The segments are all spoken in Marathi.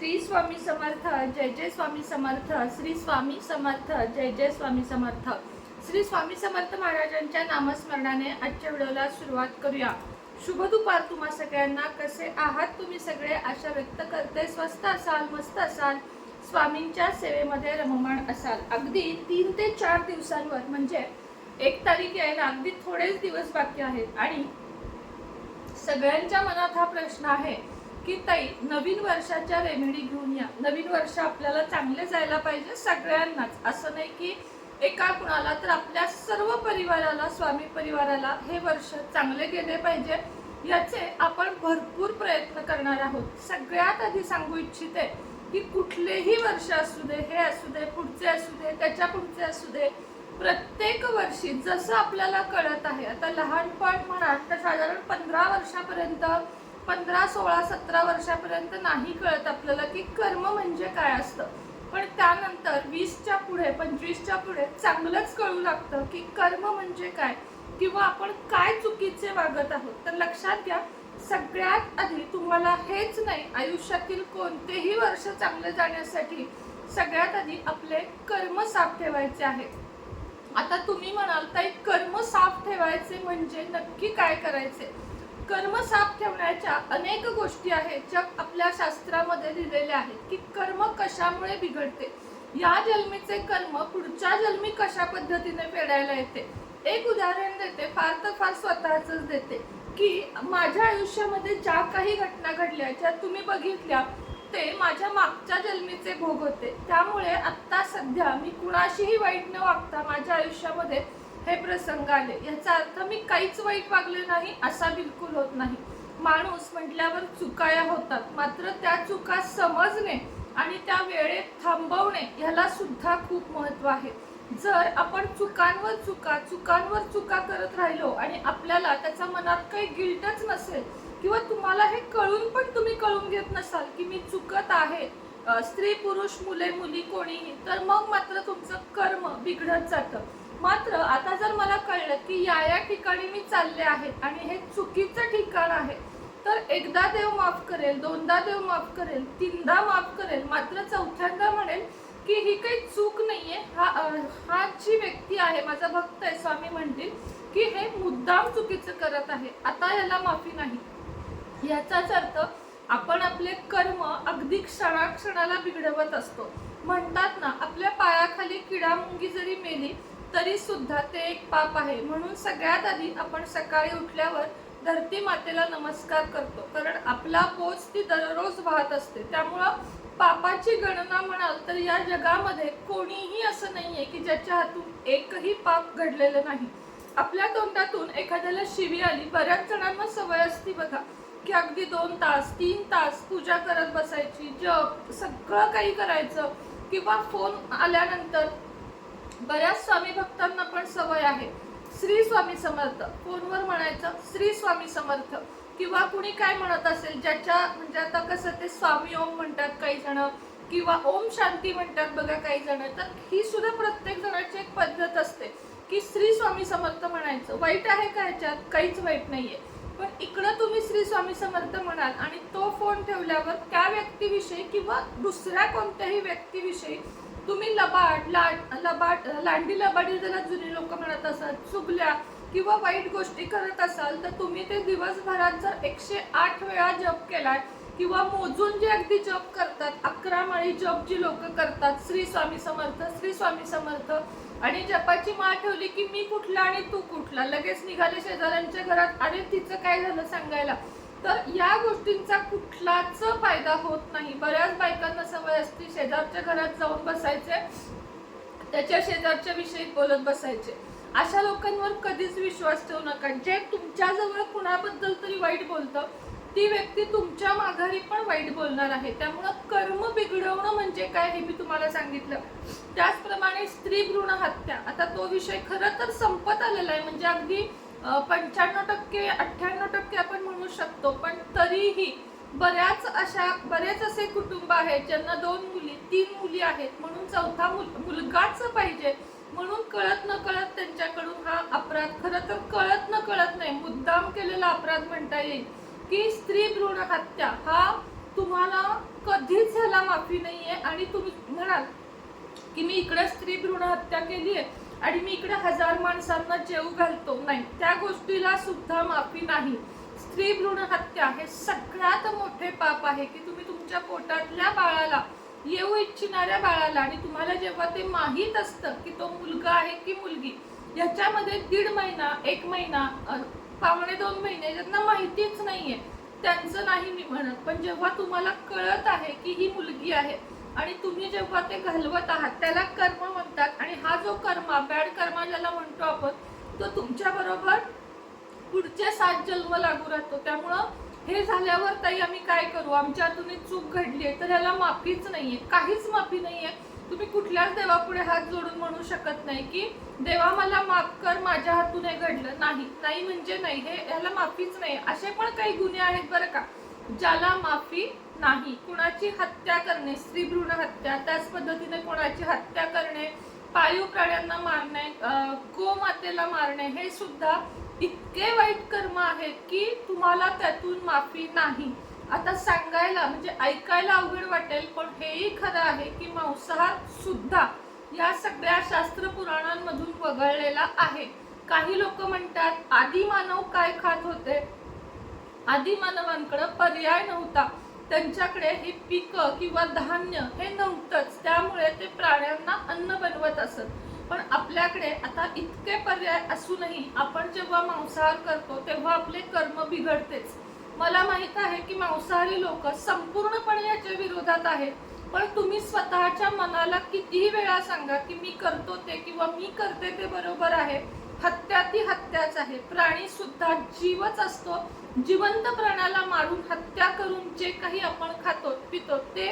श्री स्वामी समर्थ जय जय स्वामी समर्थ श्री स्वामी समर्थ जय जय स्वामी समर्थ. श्री स्वामी समर्थ महाराजांच्या नामस्मरणाने आजच्या व्हिडिओला सुरुवात करूया. शुभ दुपार तुम्हा सगळ्यांना. कसे आहात तुम्ही सगळे? आशा व्यक्त करते. स्वस्त असाल मस्त असाल. स्वामींच्या सेवेमध्ये रममाण असाल. अगदी तीन ते चार दिवसांवर म्हणजे एक तारीख यायला अगदी थोडेच दिवस बाकी आहेत. आणि सगळ्यांच्या मनात हा प्रश्न आहे की ताई नवीन वर्षाच्या रेमेडी घेऊन या. नवीन वर्ष आपल्याला चांगले जायला पाहिजे सगळ्यांनाच. असं नाही की एका कुणाला तर आपल्या सर्व परिवाराला स्वामी परिवाराला हे वर्ष चांगले गेले पाहिजे. याचे आपण भरपूर प्रयत्न करणार आहोत. सगळ्यात आधी सांगू इच्छिते की कुठलेही वर्ष असू दे हे असू दे पुढचे असू दे त्याच्या पुढचे असू दे प्रत्येक वर्षी जसं आपल्याला कळत आहे. आता लहानपण म्हणा तर साधारण पंधरा वर्षापर्यंत पंधरा सोळा सतरा वर्षापर्यंत नाही कळत आपल्याला की कर्म म्हणजे काय असतं. पण त्यानंतर वीसच्या पुढे पंचवीसच्या पुढे चांगलंच कळू लागतं की कर्म म्हणजे काय किंवा आपण काय चुकीचे वागत आहोत. तर लक्षात घ्या सगळ्यात आधी तुम्हाला हेच नाही आयुष्यातील कोणतेही वर्ष चांगले जाण्यासाठी सगळ्यात आधी आपले कर्म साफ ठेवायचे आहेत आता तुम्ही म्हणाल ताई कर्म साफ ठेवायचे म्हणजे नक्की काय करायचे? कर्म साफ ठेवण्याच्या अनेक गोष्टी आहेत ज्या आपल्या शास्त्रामध्ये लिहिलेल्या आहेत की कर्म कशामुळे बिघडते? या जन्मीचे कर्म पुढच्या जन्मी कशा पद्धतीने फेडायला येते? एक उदाहरण देते फार तर फार स्वतःच देते की माझ्या आयुष्यामध्ये ज्या काही घटना घडल्या ज्या तुम्ही बघितल्या ते माझ्या मागच्या जन्मीचे भोग होते. त्यामुळे आत्ता सध्या मी कुणाशीही वाईट न वागता माझ्या आयुष्यामध्ये हे प्रसंग आले. याचा अर्थ मी काहीच वाईट वागले नाही असा बिलकुल होत नाही. माणूस म्हटल्यावर चुकाया होतात. मात्र त्या चुका समजणे आणि त्या वेळेत थांबवणे ह्याला सुद्धा खूप महत्त्व आहे. जर आपण चुकांवर चुका चुकांवर चुका करत राहिलो आणि आपल्याला त्याचा मनात काही गिल्टच नसेल किंवा तुम्हाला हे कळून पण तुम्ही कळून घेत नसाल की मी चुकत आहे स्त्री पुरुष मुले मुली कोणीही तर मग मात्र तुमचं कर्म बिघडत जातं. मात्र आता जर मला कळलं की या या ठिकाणी मी चालले आहे आणि हे चुकीचं ठिकाण आहे तर एकदा देव माफ करेल दोनदा देव माफ करेल तीनदा माफ करेल मात्र चौथ्यांदा म्हणेल की ही काही चूक नाहीये. हा हा जी व्यक्ती आहे माझा भक्त आहे स्वामी म्हणतील की हे मुद्दाम चुकीचं करत आहे. आता याला माफी नाही. याचाच अर्थ आपण आपले कर्म अगदी क्षणाक्षणाला बिघडवत असतो. म्हणतात ना आपल्या पायाखाली किडामुंगी जरी मेली तरी सुद्धा ते एक पाप आहे. म्हणून सगळ्यात आधी आपण सकाळी उठल्यावर धरती मातेला नमस्कार करतो. कारण आपला पोच ती दररोज वाहत असते. त्यामुळं पापाची गणना म्हणाल तर या जगामध्ये कोणीही असं नाहीये की ज्याच्या हातून एकही पाप घडलेलं नाही. आपल्या तोंडातून एखाद्याला शिवी आली बऱ्याच जणांना सवय असती बघा की अगदी दोन तास तीन तास पूजा करत बसायची जप सगळं काही करायचं किंवा फोन आल्यानंतर बऱ्याच स्वामी भक्तांना पण सवय आहे. श्री स्वामी समर्थ. फोनवर म्हणायचं श्री स्वामी समर्थ. किंवा कुणी काय म्हणत असेल ज्याच्या म्हणजे आता कसं ते स्वामी ओम म्हणतात काही जण किंवा ओम शांती म्हणतात बघा काही जण तर ही सुद्धा प्रत्येक जणाची एक पद्धत असते. की श्री स्वामी समर्थ म्हणायचं वाईट आहे का ह्याच्यात? काहीच वाईट नाहीये. पण इकडं तुम्ही श्री स्वामी समर्थ म्हणाल आणि तो फोन ठेवल्यावर त्या व्यक्तीविषयी किंवा दुसऱ्या कोणत्याही व्यक्तीविषयी तुम्ही लबाड लाड लबाड लांडी लबाडी जरा जुनी लोक म्हणत असाल चुगल्या किंवा वाईट गोष्टी करत असाल तर तुम्ही ते दिवसभरात जर एकशे आठ वेळा जप केलाय किंवा मोजून जे अगदी जप करतात अकरा माळी जप जी लोक करतात श्री स्वामी समर्थ श्री स्वामी समर्थ आणि जपाची माळ ठेवली की मी कुठला आणि तू कुठला? लगेच निघाले शेजाऱ्यांच्या घरात. आणि तिचं काय झालं सांगायला? तर या गोष्टींचा कुठलाच फायदा होत नाही. बऱ्याच बायकांना सवय असते शेजारच्या घरात जाऊन बसायचे त्याच्या शेजारच्या विषयी बोलत बसायचे. अशा लोकांवर कधीच विश्वास ठेवू नका. जे तुमच्याजवळ कुणाबद्दल तरी वाईट बोलतं ती व्यक्ती तुमच्या माघारी पण वाईट बोलणार आहे. त्यामुळं कर्म बिघडवणं म्हणजे काय हे मी तुम्हाला सांगितलं. त्याचप्रमाणे स्त्री भ्रूण हत्या. आता तो विषय खरं तर संपत आलेला आहे. म्हणजे अगदी पंच्याण्णव टक्के अठ्ठ्याण्णव टक्के आपण म्हणू शकतो. पण तरीही बऱ्याच अशा बरेच असे कुटुंब आहेत ज्यांना दोन मुली तीन मुली आहेत. म्हणून चौथा मुल मुलगाच पाहिजे. म्हणून कळत न कळत त्यांच्याकडून हा अपराध खरं तर कळत न कळत नाही. मुद्दाम केलेला अपराध म्हणता येईल. की स्त्री भ्रूण हत्या हा तुम्हाला कधीच ह्याला माफी नाहीये. आणि तुम्ही म्हणाल की मी इकडे स्त्री भ्रूण हत्या केली आहे आणि मी इकडे हजार माणसांना जेव घालतो. नाही त्या गोष्टीला सुद्धा माफी नाही. स्त्री भ्रूण हत्या हे सगळ्यात मोठे पाप आहे की तुम्ही तुमच्या पोटातल्या बाळाला येऊ इच्छिणाऱ्या बाळाला आणि तुम्हाला जेव्हा ते माहीत असतं की तो मुलगा आहे की मुलगी याच्यामध्ये दीड महिना एक महिना पावणे दोन महिने ज्यांना माहितीच नाहीये त्यांचं नाही मी म्हणत. पण जेव्हा तुम्हाला कळत आहे की ही मुलगी आहे आणि तुम्ही जेव्हा ते घालवत आहात त्याला कर्म म्हणतात आणि हा जो कर्मा बॅड कर्मा ज्याला म्हणतो आपण तो तुमच्या बरोबर पुढचे सात जन्म लागू राहतो. त्यामुळं हे झाल्यावर ताई आम्ही काय करू? आमच्या हातून चूक घडली आहे तर ह्याला माफीच नाहीये. काहीच माफी नाहीये. तुम्ही कुठल्याच देवापुढे हात जोडून म्हणू शकत नाही की देवा मला माफ कर माझ्या हातून हे घडलं नाही. नाही म्हणजे नाही हे ह्याला माफीच नाही. असे पण काही गुन्हे आहेत बरं का ज्याला माफी नाही. कुणाची हत्या करणे स्त्रीभ्रूण हत्या त्याच पद्धतीने कोणाची हत्या करणे पाळीव प्राण्यांना मारणे गोमातेला मारणे हे सुद्धा इतके वाईट कर्म आहेत की तुम्हाला त्यातून माफी नाही. आता सांगायला म्हणजे ऐकायला अवघड वाटेल पण हेही खरं आहे की मांसाहार सुद्धा या सगळ्या शास्त्र पुराणांमधून वगळलेला आहे. काही लोक म्हणतात आदी मानव काय खात होते? आदी मानवांकडे पर्याय नव्हता. त्यांच्याकडे हे पिकं किंवा धान्य हे नव्हतंच. त्यामुळे ते प्राण्यांना अन्न बनवत असत. पण आपल्याकडे आता इतके पर्याय असूनही आपण जेव्हा मांसाहार करतो तेव्हा आपले कर्म बिघडतेच. मला माहीत आहे की मांसाहारी लोक संपूर्णपणे याच्या विरोधात आहेत. पण तुम्ही स्वतःच्या मनाला कितीही वेळा सांगा की मी करतो ते किंवा मी करते ते बरोबर आहे. हत्या ती हत्याच आहे. प्राणी सुद्धा जीवच असतो. जिवंत प्राण्याला मारून हत्या करून जे काही आपण खातो पितो ते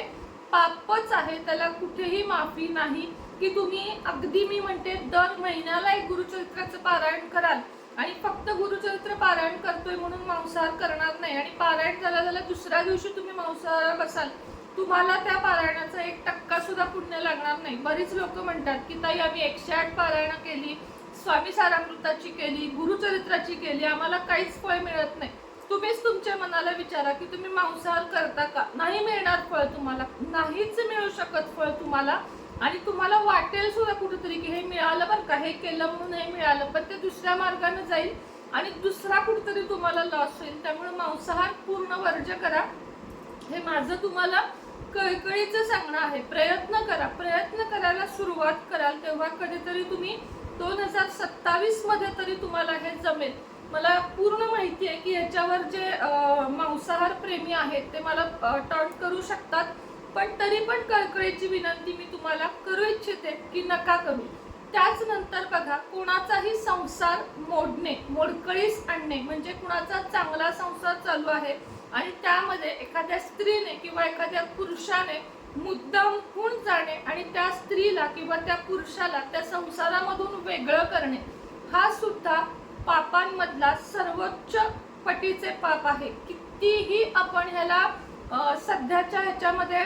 पापच आहे. त्याला कुठेही माफी नाही. की तुम्ही अगदी मी म्हणते दर महिन्याला एक गुरुचरित्राचं पारायण कराल. आणि फक्त गुरुचरित्र पारायण करतोय म्हणून मांसाहार करणार नाही. आणि पारायण झाला झाला दुसऱ्या दिवशी तुम्ही मांसाहार बसाल. तुम्हाला त्या पारायणाचा एक टक्का सुद्धा पुण्य लागणार नाही. बरीच लोक म्हणतात की ताई आम्ही एकशे आठ पारायण केली स्वामी सारामृताची केली गुरुचरित्राची केली आम्हाला काहीच फळ मिळत नाही. तुम्हीच तुमच्या मनाला विचारा की तुम्ही मांसाहार करता का? नाही मिळणार फळ तुम्हाला. नाहीच मिळू शकत फळ तुम्हाला. आणि तुम्हाला वाटेल सुद्धा कुठेतरी की हे मिळालं बरं का हे केलं म्हणून हे मिळालं पण ते दुसऱ्या मार्गाने जाईल आणि दुसरा कुठेतरी तुम्हाला लॉस होईल. त्यामुळे मांसाहार पूर्ण वर्ज करा. हे माझं तुम्हाला कळकळीचं सांगणं आहे. प्रयत्न करा. प्रयत्न करायला सुरुवात कराल तेव्हा कधीतरी तुम्ही दोन हजार सत्तावीसमध्ये तरी तुम्हाला हे जमेल. मला पूर्ण माहिती आहे की याच्यावर जे मांसाहार प्रेमी आहेत ते मला टॉट करू शकतात. पण तरी पण कळकळीची विनंती मी तुम्हाला करू इच्छिते की नका करू. त्याच नंतर बघा कोणाचाही संसार मोडणे मोडकळीस आणणे म्हणजे कुणाचा चांगला संसार चालू आहे आणि त्यामध्ये एखाद्या स्त्रीने किंवा एखाद्या पुरुषाने मुद्दाम होऊन जाणे आणि त्या स्त्रीला किंवा त्या पुरुषाला त्या संसारामधून वेगळं करणे हा सुद्धा पापांमधला सर्वोच्च पटीचे पाप आहे. कितीही आपण ह्याला सध्याच्या ह्याच्यामध्ये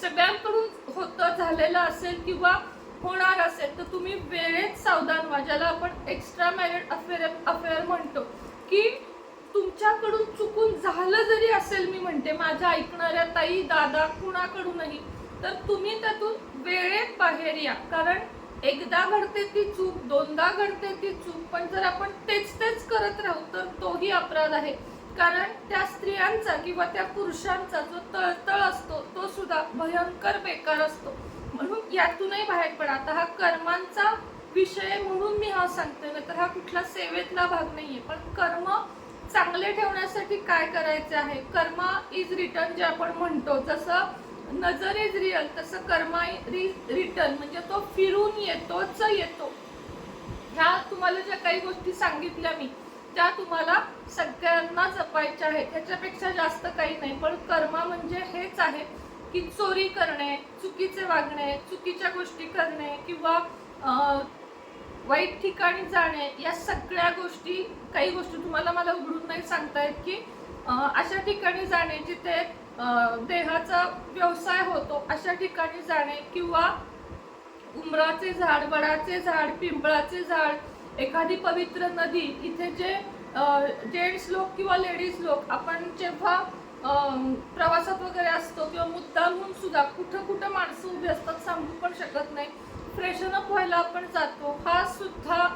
सगळ्यांकडून होतं झालेलं असेल किंवा होणार असेल तर तुम्ही वेळेत सावधान व्हा. ज्याला आपण एक्स्ट्रा मॅरिड अफेअर अफेअर म्हणतो की तुमच्याकडून चुकून झालं जरी असेल मी म्हणते माझ्या ऐकणाऱ्या ताई दादा कुणाकडूनही तर तुम्ही त्यातून वेळेत बाहेर या. कारण एकदा घडते ती चूक दोनदा घडते ती चूक पण जर आपण तेच तेच करत राहू तर तोही अपराध आहे. कारण त्या स्त्रियांचा किंवा त्या पुरुषांचा जो तळतळ असतो तो सुद्धा भयंकर बेकार असतो. म्हणून यातूनही बाहेर पडा. आता हा कर्मांचा विषय म्हणून मी हा सांगते नाही तर हा कुठला सेवेतला भाग नाहीये. पण कर्म चांगले ठेवण्यासाठी काय करायचे आहे? कर्म इज रिटर्न जे आपण म्हणतो जसं नजर इज रिअल तसं कर्मा रिटर्न म्हणजे तो फिरून येतोच येतो. ह्या तुम्हाला ज्या काही गोष्टी सांगितल्या मी त्या तुम्हाला सगळ्यांना जपायच्या आहेत. ह्याच्यापेक्षा जास्त काही नाही. पण कर्मा म्हणजे हेच आहे की चोरी करणे चुकीचे वागणे चुकीच्या गोष्टी करणे किंवा वाईट ठिकाणी जाणे या सगळ्या गोष्टी काही गोष्टी तुम्हाला मला उघडून नाही सांगतायत की अशा ठिकाणी जाणे जिथे देहाचा व्यवसाय होतो अशा ठिकाणी जाणे किंवा उमराचे झाड वडाचे झाड पिंपळाचे झाड एखादी पवित्र नदी इथे जे जेंट्स लोक किंवा लेडीज लोक आपण जेव्हा प्रवासात वगैरे असतो किंवा मुद्दामहून सुद्धा कुठं कुठं माणसं उभी असतात सांगू पण शकत नाही. फ्रेशन अप व्हायला आपण जातो. हा सुद्धा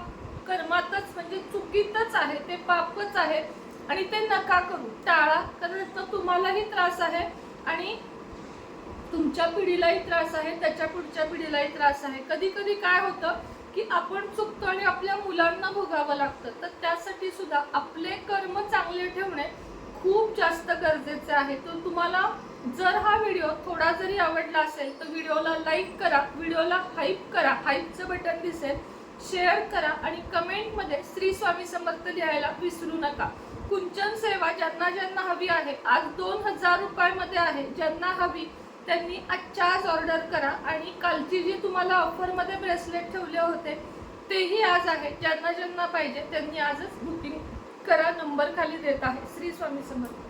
कर्मातच म्हणजे चुकीतच आहे. ते पापच आहे. आणि ते नका करू. टाळा. कारण तुम्हालाही त्रास आहे. आणि तुमच्या पिढीलाही त्रास आहे त्याच्या पुढच्या पिढीलाही त्रास आहे. कधी कधी काय होतं की आपण चुकतो आणि आपल्या मुलांना भोगावं लागतं. तर त्यासाठी सुद्धा आपले कर्म चांगले ठेवणे खूप जास्त गरजेचे आहे. तर तुम्हाला जर हा व्हिडिओ थोडा जरी आवडला असेल तर व्हिडिओला लाईक करा व्हिडिओला हाईप करा हाईपचं बटन दिसेल शेअर करा आणि कमेंटमध्ये श्री स्वामी समर्थ लिहायला विसरू नका. कुंचन सेवा ज्यांना ज्यांना हवी आहे आज दोन हजार रुपयामध्ये आहे ज्यांना हवी त्यांनी आजच्या आज ऑर्डर करा. आणि कालची जी तुम्हाला ऑफरमध्ये ब्रेसलेट ठेवले होते तेही आज आहे. ज्यांना ज्यांना पाहिजे त्यांनी आजच बुकिंग करा. नंबर खाली देत आहे. श्री स्वामी समर्थ.